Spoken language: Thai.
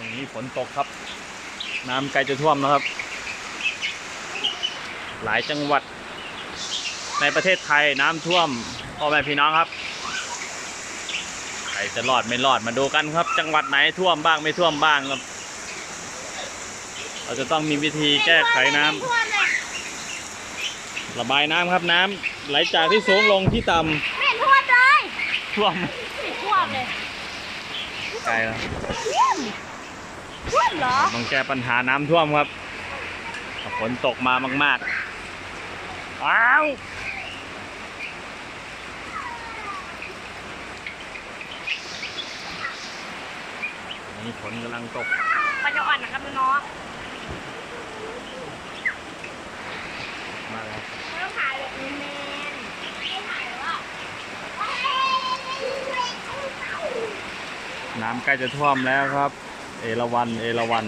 วงนี้ฝนตกครับ น้ำใกล้จะท่วมแล้วครับ หลายจังหวัด ในประเทศไทยน้ำท่วมพ่อแม่พี่น้องครับใครจะรอดไม่รอดมาดูกันครับ จังหวัดไหนท่วมบ้างไม่ท่วมบ้างครับ เราจะต้องมีวิธีแก้ไขน้ำท่วมเลยระบายน้ำครับน้ำไหลจากที่สูงลงที่ต่ไม่เห็นท่วมเลยำท่วม ไม่เห็นท่วมเลย ไกลแล้วท่ว มท่วมเหรอต้องแก้ปัญหาน้ำท่วมครับฝนตกมามากๆอ้าวนี่ฝนกำลังตกมันจะอ่อนนะครับน้องมาแล้วไม่ต้องถ่ายแบบนี้แมนไม่ถ่ายว่าน้ำใกล้จะท่วมแล้วครับ เอราวันเอราวัน